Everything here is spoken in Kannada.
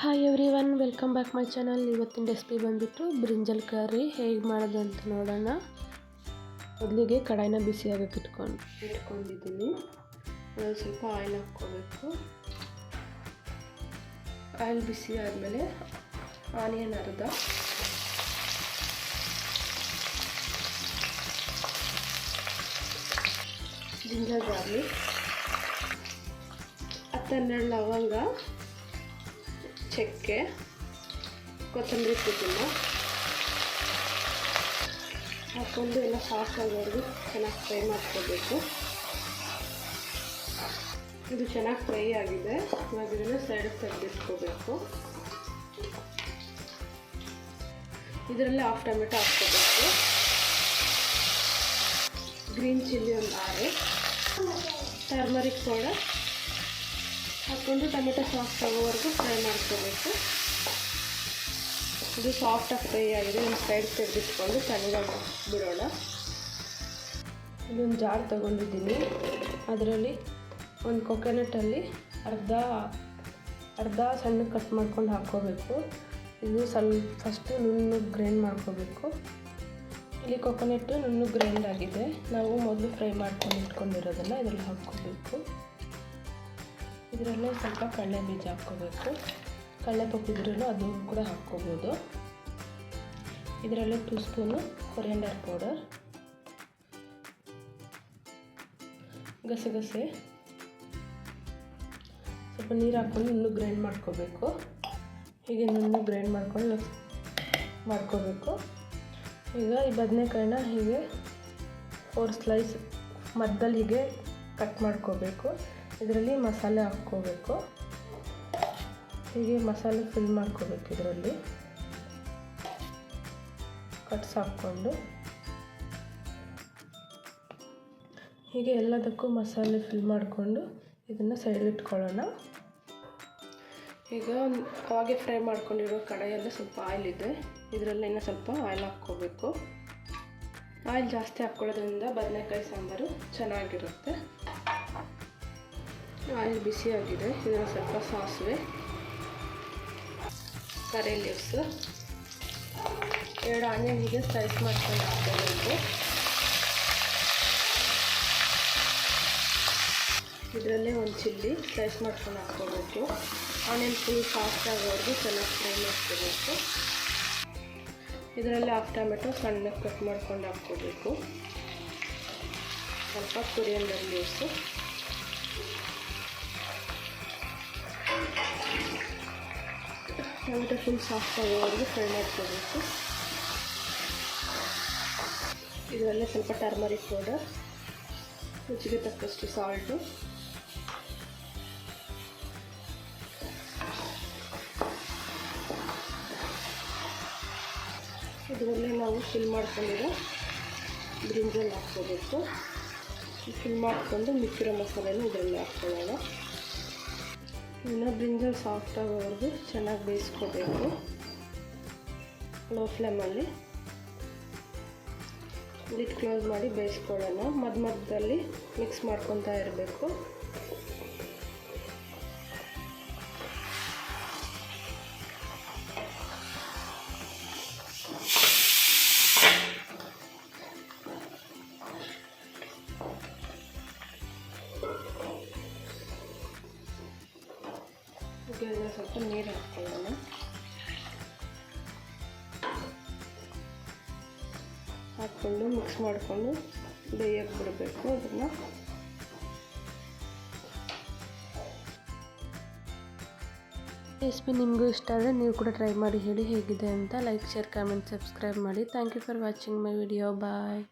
Hi everyone welcome back my channel ಇವತ್ತಿನ ರೆಸಿಪಿ ಬಂದುಬಿಟ್ಟು ಬ್ರಿಂಜಲ್ ಕರ್ರಿ ಹೇಗೆ ಮಾಡೋದು ಅಂತ ನೋಡೋಣ. ಮೊದಲಿಗೆ ಕಡಾಯಿನ ಬಿಸಿ ಆಗಕ್ಕೆ ಇಟ್ಕೊಂಡು ಇಟ್ಕೊಂಡಿದ್ದೀನಿ. ಸ್ವಲ್ಪ ಆಯಿಲ್ ಹಾಕ್ಕೋಬೇಕು. ಆಯಿಲ್ ಬಿಸಿ ಆದಮೇಲೆ ಆನಿಯನ್ ಅರ್ಧ. ಜಿಂಜರ್ ಗಾರ್ಲಿಕ್ ಹತ್ತೆರಡು ಲವಂಗ. ಚಕ್ಕೆ, ಕೊತ್ತಂಬರಿ ಪುದೀನ ಹಾಕೊಂಡು ಎಲ್ಲ ಸಾಫ್ಟ್ ಆಗೋವರೆಗೂ ಚೆನ್ನಾಗಿ ಫ್ರೈ ಮಾಡ್ಕೋಬೇಕು. ಇದು ಚೆನ್ನಾಗಿ ಫ್ರೈ ಆಗಿದೆ. ಇವಾಗ ಇದನ್ನು ಸೈಡಿಗೆ ತೆಗೆದಿಟ್ಕೋಬೇಕು. ಇದರಲ್ಲಿ ಹಾಫ್ ಟೊಮೆಟೊ ಹಾಕ್ಕೋಬೇಕು. ಗ್ರೀನ್ ಚಿಲ್ಲಿ ಒಂದು ಆರೆ. ಟರ್ಮರಿಕ್ ಪೌಡರ್ ಹಾಕ್ಕೊಂಡು ಟೊಮೆಟೊ ಸಾಫ್ಟ್ ತಗೋವರೆಗೂ ಫ್ರೈ ಮಾಡ್ಕೋಬೇಕು. ಇದು ಸಾಫ್ಟಾಗಿ ಫ್ರೈ ಆಗಿದೆ, ಒಂದು ಸೈಡ್ ತೆಗೆದಿಟ್ಕೊಂಡು ತಣ್ಣಗೆ ಬಿಡೋಣ. ಇದೊಂದು ಜಾರ್ ತಗೊಂಡಿದ್ದೀನಿ. ಅದರಲ್ಲಿ ಒಂದು ಕೊಕೊನಟಲ್ಲಿ ಅರ್ಧ ಅರ್ಧ ಸಣ್ಣ ಕಟ್ ಮಾಡ್ಕೊಂಡು ಹಾಕ್ಕೋಬೇಕು. ಇದು ಸ್ವಲ್ಪ ಫಸ್ಟು ನುಣ್ಣು ಗ್ರೈಂಡ್ ಮಾಡ್ಕೋಬೇಕು. ಇಲ್ಲಿ ಕೊಕೊನಟ್ಟು ನುಣ್ಣಗೆ ಗ್ರೈಂಡ್ ಆಗಿದೆ. ನಾವು ಮೊದಲು ಫ್ರೈ ಮಾಡ್ಕೊಂಡು ಇಟ್ಕೊಂಡಿರೋದಲ್ಲ ಇದರಲ್ಲಿ ಹಾಕ್ಕೋಬೇಕು. ಇದರಲ್ಲೇ ಸ್ವಲ್ಪ ಕಡಲೆ ಬೀಜ ಹಾಕ್ಕೋಬೇಕು. ಕಡಲೆ ಪಪ್ಪಿದ್ರೂ ಅದು ಕೂಡ ಹಾಕ್ಕೋಬೋದು. ಇದರಲ್ಲೇ ಟೂ ಸ್ಪೂನು ಕೊರಿಯಂಡರ್ ಪೌಡರ್ ಗಸಗಸೆ. ಸ್ವಲ್ಪ ನೀರು ಹಾಕ್ಕೊಂಡು ಇನ್ನೂ ಗ್ರೈಂಡ್ ಮಾಡ್ಕೋಬೇಕು. ಹೀಗೆ ಇನ್ನೂ ಗ್ರೈಂಡ್ ಮಾಡ್ಕೊಂಡು ಮಾಡ್ಕೋಬೇಕು. ಈಗ ಈ ಬದನೆಕಾಯಿನ ಹೀಗೆ ಫೋರ್ ಸ್ಲೈಸ್ ಮಧ್ಯದಲ್ಲಿ ಹೀಗೆ ಕಟ್ ಮಾಡ್ಕೋಬೇಕು. ಇದರಲ್ಲಿ ಮಸಾಲೆ ಹಾಕ್ಕೋಬೇಕು. ಹೀಗೆ ಮಸಾಲೆ ಫಿಲ್ ಮಾಡ್ಕೋಬೇಕು ಇದರಲ್ಲಿ. ಕಟ್ಸ್ ಹಾಕ್ಕೊಂಡು. ಹೀಗೆ ಎಲ್ಲದಕ್ಕೂ ಮಸಾಲೆ ಫಿಲ್ ಮಾಡಿಕೊಂಡು ಇದನ್ನು ಸೈಡ್ ಇಟ್ಕೊಳ್ಳೋಣ. ಈಗ ಹಾಗೆ ಫ್ರೈ ಮಾಡ್ಕೊಂಡಿರೋ ಕಡೆಯಲ್ಲೇ ಸ್ವಲ್ಪ ಆಯಿಲ್ ಇದೆ. ಇದರಲ್ಲಿ ಇನ್ನೂ ಸ್ವಲ್ಪ ಆಯಿಲ್ ಹಾಕ್ಕೋಬೇಕು. ಆಯಿಲ್ ಜಾಸ್ತಿ ಹಾಕ್ಕೊಳ್ಳೋದ್ರಿಂದ ಬದನೆಕಾಯಿ ಸಾಂಬಾರು ಚೆನ್ನಾಗಿರುತ್ತೆ. ಆಯಿಲ್ ಬಿಸಿಯಾಗಿದೆ. ಇದರ ಸ್ವಲ್ಪ ಸಾಸಿವೆ, ಕರೆ ಲೀವ್ಸು ಎರಡು ಆನಿಯನ್ ಹೀಗೆ ಸ್ಲೈಸ್ ಮಾಡ್ಕೊಂಡು ಹಾಕೋಬೇಕು ಇದರಲ್ಲೇ ಒಂದು ಚಿಲ್ಲಿ ಸ್ಲೈಸ್ ಮಾಡ್ಕೊಂಡು ಹಾಕ್ಕೋಬೇಕು. ಆನಿಯನ್ ಫುಲ್ ಸಾಫ್ಟ್ ಆಗೋವರೆಗೂ ಚೆನ್ನಾಗಿ ಫ್ರೈ ಮಾಡ್ಕೋಬೇಕು. ಇದರಲ್ಲಿ ಹಾಫ್ ಟೊಮೆಟೊ ಸಣ್ಣಗೆ ಕಟ್ ಮಾಡ್ಕೊಂಡು ಹಾಕ್ಕೋಬೇಕು. ಸ್ವಲ್ಪ coriander leaves tomato full soft ಆಗೋವರೆಗೂ ಫ್ರೈ ಮಾಡ್ಕೋಬೇಕು. ಇದರಲ್ಲೇ ಸ್ವಲ್ಪ ಟರ್ಮರಿಕ್ ಪೌಡರ್ ರುಚಿಗೆ ತಕ್ಕಷ್ಟು ಸಾಲ್ಟು ಇದರಲ್ಲಿ ನಾವು ಫಿಲ್ ಮಾಡ್ಕೊಂಡಿರೋ ಬ್ರಿಂಜಲ್ ಹಾಕ್ಕೋಬೇಕು. ಫಿಲ್ ಮಾಡ್ಕೊಂಡು ಮಿಕ್ಕಿರೋ ಮಸಾಲೆನ ಇದರಲ್ಲಿ ಹಾಕ್ಕೊಳ್ಳೋಣ. ಇನ್ನು ಬ್ರಿಂಜಲ್ ಸಾಫ್ಟ್ ಆಗೋವರೆಗೂ ಚೆನ್ನಾಗಿ ಬೇಯಿಸ್ಕೋಬೇಕು. ಲೋ ಫ್ಲೇಮಲ್ಲಿ ಲಿಟ್ ಕ್ಲೋಸ್ ಮಾಡಿ ಬೇಯಿಸ್ಕೊಳ್ಳೋಣ. ಮಧ್ಯ ಮಧ್ಯದಲ್ಲಿ ಮಿಕ್ಸ್ ಮಾಡ್ಕೊತಾ ಇರಬೇಕು. ಇದೆಲ್ಲ ಸ್ವಲ್ಪ ನೀರು ಹಾಕ್ಕೊಂಡು ಮಿಕ್ಸ್ ಮಾಡಿಕೊಂಡು ಬೇಯಕ್ಕೆ ಬಿಡಬೇಕು ಅದನ್ನು. ರೆಸಿಪಿ ನಿಮಗೂ ಇಷ್ಟ ಆದರೆ ನೀವು ಕೂಡ ಟ್ರೈ ಮಾಡಿ ಹೇಳಿ ಹೇಗಿದೆ ಅಂತ. ಲೈಕ್, ಶೇರ್, ಕಾಮೆಂಟ್, ಸಬ್ಸ್ಕ್ರೈಬ್ ಮಾಡಿ. Thank you for watching my video bye